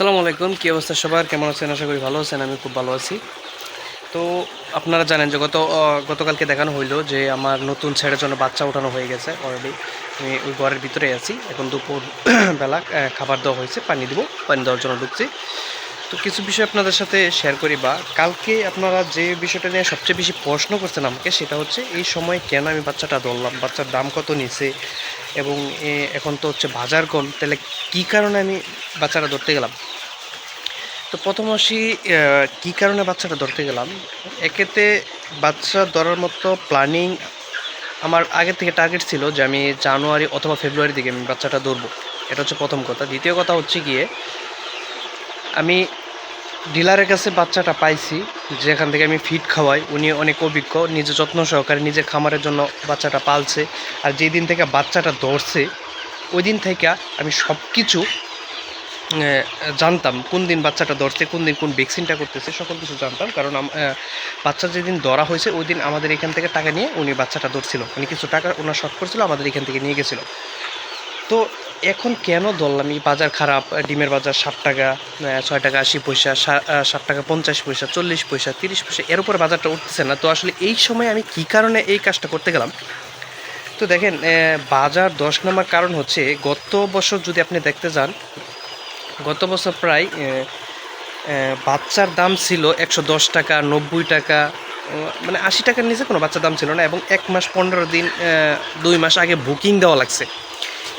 আসসালামু আলাইকুম, কী অবস্থা সবার? কেমন আছেন? আশা করি ভালো আছেন, আমি খুব ভালো আছি। তো আপনারা জানেন যে গত গতকালকে দেখানো হইল যে আমার নতুন ছেড়ের জন্য বাচ্চা উঠানো হয়ে গেছে অলরেডি আমি ওই ঘরের ভিতরে আছি। এখন দুপুর বেলা খাবার দেওয়া হয়েছে, পানি দিব, পানি দেওয়ার জন্য ঢুকছি। তো কিছু বিষয় আপনাদের সাথে শেয়ার করি বা কালকে আপনারা যে বিষয়টা নিয়ে সবচেয়ে বেশি প্রশ্ন করছেন আমাকে, সেটা হচ্ছে এই সময় কেন আমি বাচ্চাটা ধরলাম? বাচ্চার দাম কত নিছে? এবং এখন তো হচ্ছে বাজার কম, তাহলে কী কারণে আমি বাচ্চাটা ধরতে গেলাম? তো প্রথম আসি কী কারণে বাচ্চাটা ধরতে গেলাম? একেতে বাচ্চা ধরার মতো প্ল্যানিং আমার আগে থেকে টার্গেট ছিল যে আমি জানুয়ারি অথবা ফেব্রুয়ারি দিকে আমি বাচ্চাটা ধরবো। এটা হচ্ছে প্রথম কথা। দ্বিতীয় কথা হচ্ছে গিয়ে, আমি ডিলারের কাছে বাচ্চাটা পাইছি, যেখান থেকে আমি ফিড খাওয়াই, উনি অনেক অভিজ্ঞ, নিজে যত্ন সহকারে নিজের খামারের জন্য বাচ্চাটা পালছে, আর যেই দিন থেকে বাচ্চাটা ধরছে, ওই দিন থেকে আমি সব কিছু জানতাম কোন দিন বাচ্চাটা ধরছে, কোন দিন কোন ভ্যাকসিনটা করতেছে, সকল কিছু জানতাম, কারণ বাচ্চা যেদিন ধরা হয়েছে, ওই দিন আমাদের এখান থেকে টাকা নিয়ে উনি বাচ্চাটা ধরছিল। উনি কিছু টাকা ওনার শর্ট করছিল, আমাদের এখান থেকে নিয়ে গেছিল। তো এখন কেন ধরলাম এই বাজার খারাপ? ডিমের বাজার ষাট টাকা ছয় টাকা আশি পয়সা ষাট টাকা পঞ্চাশ পয়সা, চল্লিশ পয়সা, তিরিশ পয়সা, এর উপরে বাজারটা উঠতেছে না। তো আসলে এই সময় আমি কী কারণে এই কাজটা করতে গেলাম? তো দেখেন বাজার দশ নাম্বার কারণ হচ্ছে গত বছর যদি আপনি দেখতে যান, গত বছর প্রায় বাচ্চার দাম ছিল একশো দশ টাকা, নব্বই টাকা মানে আশি টাকার নিচে কোনো বাচ্চার দাম ছিল না এবং এক মাস পনেরো দিন দুই মাস আগে বুকিং দেওয়া লাগছে।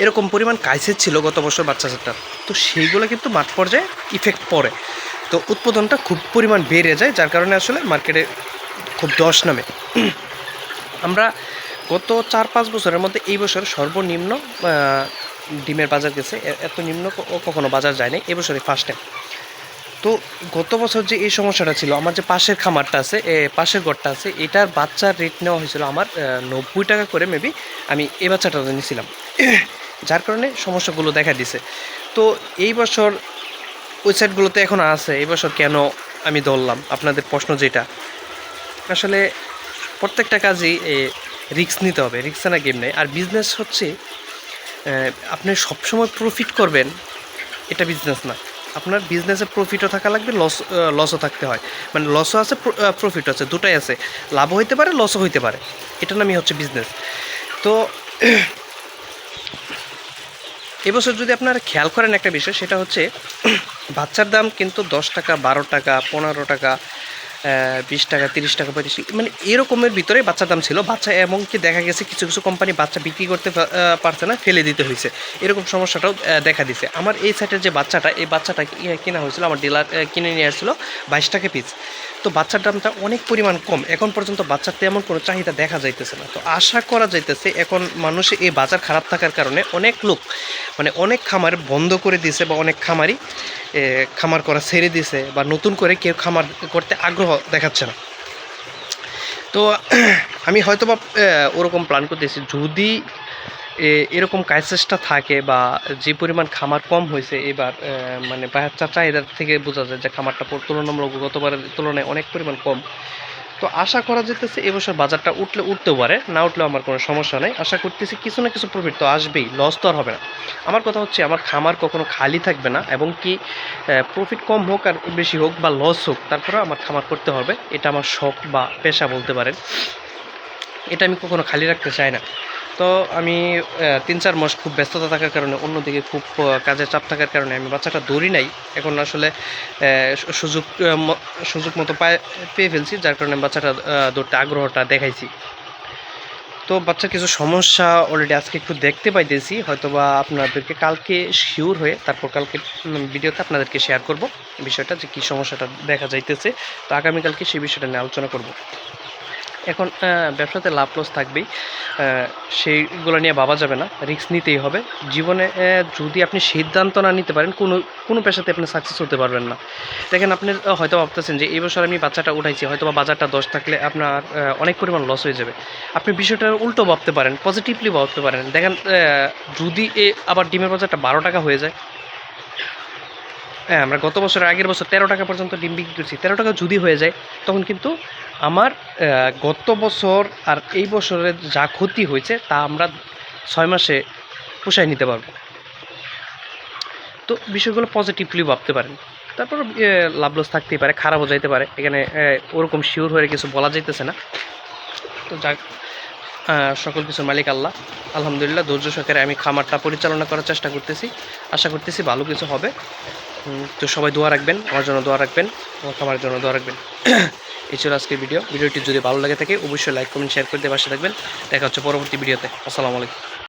এরকম পরিমাণ কাইসের ছিল গত বছর বাচ্চা সেটটা তো সেইগুলো কিন্তু মাঠ পর্যায়ে ইফেক্ট পড়ে। তো উৎপাদনটা খুব পরিমাণ বেড়ে যায়, যার কারণে আসলে মার্কেটে খুব দশ নামে। আমরা গত চার পাঁচ বছরের মধ্যে এই বছর সর্বনিম্ন ডিমের বাজার গেছে। এত নিম্ন কখনো বাজার যায়নি এবছরে ফার্স্ট টাইম তো গত বছর যে এই সমস্যাটা ছিল, আমার যে পাশের খামারটা আছে পাশের ঘরটা আছে, এটার বাচ্চার রেট নেওয়া হয়েছিল আমার নব্বই টাকা করে মেবি আমি এ বাচ্চাটা নিয়েছিলাম যার কারণে সমস্যাগুলো দেখা দিছে। তো এই বছর ওয়েবসাইটগুলোতে এখন আছে, এই বছর কেন আমি ধরলাম? আপনাদের প্রশ্ন যেটা, আসলে প্রত্যেকটা কাজই রিস্ক নিতে হবে রিক্স না গেম নেই। আর বিজনেস হচ্ছে আপনি সবসময় প্রফিট করবেন, এটা বিজনেস না। আপনার বিজনেসে প্রফিটও থাকা লাগবে লস লসও থাকতে হয়। মানে লসও আছে প্রফিট আছে, দুটাই আছে। লাভও হইতে পারে লসও হইতে পারে। এটা নামই হচ্ছে বিজনেস তো এবছর যদি আপনারা খেয়াল করেন একটা বিষয়, সেটা হচ্ছে বাচ্চার দাম কিন্তু দশ টাকা, বারো টাকা, পনেরো টাকা বিশ টাকা, তিরিশ টাকা, পঁয়ত্রিশ মানে এরকমের ভিতরে বাচ্চার দাম ছিল। বাচ্চা এমনকি দেখা গেছে কিছু কিছু কোম্পানি বাচ্চা বিক্রি করতে পারছে না, ফেলে দিতে হয়েছে। এরকম সমস্যাটাও দেখা দিছে। আমার এই সাইডের যে বাচ্চাটা, এই বাচ্চাটা কেনা হয়েছিল, আমার ডিলার কিনে নিয়ে আসছিল বাইশ টাকা পিস তো বাচ্চার দামটা অনেক পরিমাণ কম। এখন পর্যন্ত বাচ্চার তেমন কোনো চাহিদা দেখা যাইতেছে না। তো আশা করা যাইতেছে এখন মানুষে এই বাজার খারাপ থাকার কারণে অনেক লোক মানে অনেক খামার বন্ধ করে দিয়েছে বা অনেক খামারই খামার করা ছেড়ে দিয়েছে বা নতুন করে কেউ খামার করতে আগ্রহ দেখাচ্ছে না। তো, আমি হয়তো বা ওরকম প্ল্যান করতেছি। যদি এরকম কাইসেসটা থাকে বা যে পরিমাণ খামার কম হয়েছে এবার মানে বাচ্চা চাহিদার থেকে বোঝা যায় যে খামারটা তুলনামূলক গতবারের তুলনায় অনেক পরিমাণ কম। তো আশা করা যেতেছে এবছর বাজারটা উঠলে উঠতেও পারে, না উঠলেও আমার কোনো সমস্যা নেই। আশা করতেছি কিছু না কিছু প্রফিট তো আসবেই লস তো আর হবে না। আমার কথা হচ্ছে আমার খামার কখনো খালি থাকবে না এবং কি প্রফিট কম হোক আর বেশি হোক বা লস হোক তারপরে আমার খামার করতে হবে, এটা আমার শখ বা পেশা বলতে পারেন। এটা আমি কখনো খালি রাখতে চাই না। তো আমি তিন চার মাস খুব ব্যস্ততা থাকার কারণে, অন্যদিকে খুব কাজের চাপ থাকার কারণে আমি বাচ্চাটা দৌড়ি নাই। এখন আসলে সুযোগ সুযোগ মতো পায়ে, পেয়ে ফেলছি, যার কারণে বাচ্চাটা দৌড়তে আগ্রহটা দেখাইছি। তো বাচ্চার কিছু সমস্যা অলরেডি আজকে একটু দেখতে পাইতেছি হয়তো বা আপনাদেরকে কালকে শিওর হয়ে, তারপর কালকে ভিডিওতে আপনাদেরকে শেয়ার করব, বিষয়টা যে কী সমস্যাটা দেখা যাইতেছে। তো আগামীকালকে সেই বিষয়টা নিয়ে আলোচনা করব। এখন ব্যবসাতে লাভ লস থাকবেই। সেইগুলো নিয়ে ভাবা যাবে না। রিস্ক নিতেই হবে। জীবনে যদি আপনি সিদ্ধান্ত না নিতে পারেন, কোনো কোনো পেশাতে আপনি সাকসেস হতে পারবেন না। দেখেন, আপনি হয়তো ভাবতেছেন যে, এই বছর আমি বাচ্চাটা উঠাইছি, হয়তো বা বাজারটা দশ থাকলে আপনার অনেক পরিমাণ লস হয়ে যাবে। আপনি বিষয়টা উল্টো ভাবতে পারেন পজিটিভলি ভাবতে পারেন। দেখেন যদি আবার ডিমের বাজারটা বারো টাকা হয়ে যায় হ্যাঁ আমরা গত বছর আগের বছর তেরো টাকা পর্যন্ত ডিম বিক্রি করছি। তেরো টাকা যদি হয়ে যায়, তখন কিন্তু আমার গত বছর আর এই বছরের যা ক্ষতি হয়েছে, তা আমরা ছয় মাসে পুষায় নিতে পারব। তো বিষয়গুলো পজিটিভলি ভাবতে পারেন। তারপর লাভ লস থাকতেই পারে, খারাপও যাইতে পারে। এখানে ওরকম শিওর হয়ে কিছু বলা যাইতেছে না। তো যাক সকল কিছুর মালিক আল্লাহ। আলহামদুলিল্লাহ, ধৈর্য সহকারে আমি খামারটা পরিচালনা করার চেষ্টা করতেছি। আশা করতেছি ভালো কিছু হবে। তো সবাই দোয়া রাখবেন, আমার জন্য দোয়া রাখবেন, আমার খামারের জন্য দোয়া রাখবেন। এই ছিল আজকের ভিডিও ভিডিওটি যদি ভালো লাগে থাকে, অবশ্যই লাইক কমেন্ট শেয়ার করে দিয়ে পাশে থাকবেন। দেখা হচ্ছে পরবর্তী ভিডিওতে আসসালামু আলাইকুম।